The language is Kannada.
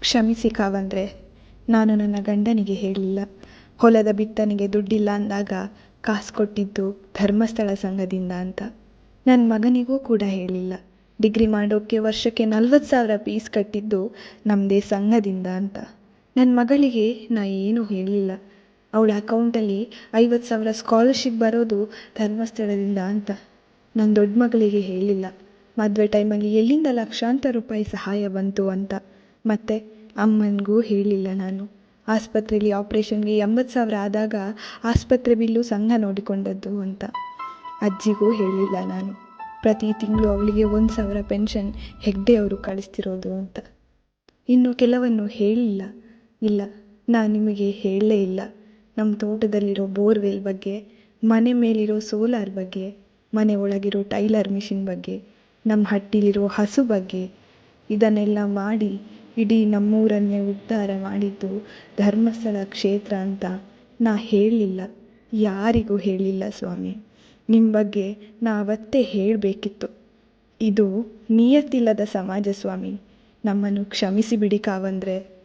ಕ್ಷಮಿಸಿ ಕಾವಂದ್ರೆ, ನಾನು ನನ್ನ ಗಂಡನಿಗೆ ಹೇಳಿಲ್ಲ. ಹೊಲದ ಬಿತ್ತನೆಗೆ ದುಡ್ಡಿಲ್ಲ ಅಂದಾಗ ಕಾಸು ಕೊಟ್ಟಿದ್ದು ಧರ್ಮಸ್ಥಳ ಸಂಘದಿಂದ ಅಂತ. ನನ್ನ ಮಗನಿಗೂ ಕೂಡ ಹೇಳಿಲ್ಲ. ಡಿಗ್ರಿ ಮಾಡೋಕ್ಕೆ ವರ್ಷಕ್ಕೆ ನಲ್ವತ್ತು ಸಾವಿರ ಪೀಸ್ ಕಟ್ಟಿದ್ದು ನಮ್ಮದೇ ಸಂಘದಿಂದ ಅಂತ. ನನ್ನ ಮಗಳಿಗೆ ನಾ ಏನೂ ಹೇಳಿಲ್ಲ. ಅವಳ ಅಕೌಂಟಲ್ಲಿ ಐವತ್ತು ಸಾವಿರ ಸ್ಕಾಲರ್ಶಿಪ್ ಬರೋದು ಧರ್ಮಸ್ಥಳದಿಂದ ಅಂತ. ನನ್ನ ದೊಡ್ಡ ಮಗಳಿಗೆ ಹೇಳಿಲ್ಲ. ಮದುವೆ ಟೈಮಲ್ಲಿ ಎಲ್ಲಿಂದ ಲಕ್ಷಾಂತರ ರೂಪಾಯಿ ಸಹಾಯ ಬಂತು ಅಂತ. ಮತ್ತು ಅಮ್ಮನಿಗೂ ಹೇಳಿಲ್ಲ ನಾನು. ಆಸ್ಪತ್ರೆಯಲ್ಲಿ ಆಪ್ರೇಷನ್ಗೆ ಎಂಬತ್ತು ಸಾವಿರ ಆದಾಗ ಆಸ್ಪತ್ರೆ ಬಿಲ್ಲು ಸಂಘ ನೋಡಿಕೊಂಡದ್ದು ಅಂತ. ಅಜ್ಜಿಗೂ ಹೇಳಿಲ್ಲ ನಾನು. ಪ್ರತಿ ತಿಂಗಳು ಅವಳಿಗೆ ಒಂದು ಸಾವಿರ ಪೆನ್ಷನ್ ಹೆಗ್ಡೆ ಅವರು ಕಳಿಸ್ತಿರೋದು ಅಂತ. ಇನ್ನು ಕೆಲವನ್ನು ಹೇಳಿಲ್ಲ. ಇಲ್ಲ, ನಾನು ನಿಮಗೆ ಹೇಳಲೇ ಇಲ್ಲ. ನಮ್ಮ ತೋಟದಲ್ಲಿರೋ ಬೋರ್ವೆಲ್ ಬಗ್ಗೆ, ಮನೆ ಮೇಲಿರೋ ಸೋಲಾರ್ ಬಗ್ಗೆ, ಮನೆ ಒಳಗಿರೋ ಟೈಲರ್ ಮಿಷಿನ್ ಬಗ್ಗೆ ನಮ್ಮ ಹಟ್ಟಿಲಿರೋ ಹಸು ಬಗ್ಗೆ, ಇದನ್ನೆಲ್ಲ ಮಾಡಿ ಇಡೀ ನಮ್ಮೂರನ್ನೇ ಉದ್ಧಾರ ಮಾಡಿದ್ದು ಧರ್ಮಸ್ಥಳ ಕ್ಷೇತ್ರ ಅಂತ ನಾ ಹೇಳಲಿಲ್ಲ ಯಾರಿಗೂ ಹೇಳಿಲ್ಲ ಸ್ವಾಮಿ. ನಿಮ್ಮ ಬಗ್ಗೆ ನಾ ಅವತ್ತೇ ಹೇಳಬೇಕಿತ್ತು. ಇದು ನಿಯತ್ತಿಲ್ಲದ ಸಮಾಜ ಸ್ವಾಮಿ. ನಮ್ಮನ್ನು ಕ್ಷಮಿಸಿ ಬಿಡಿ ಕಾವಂದ್ರೆ.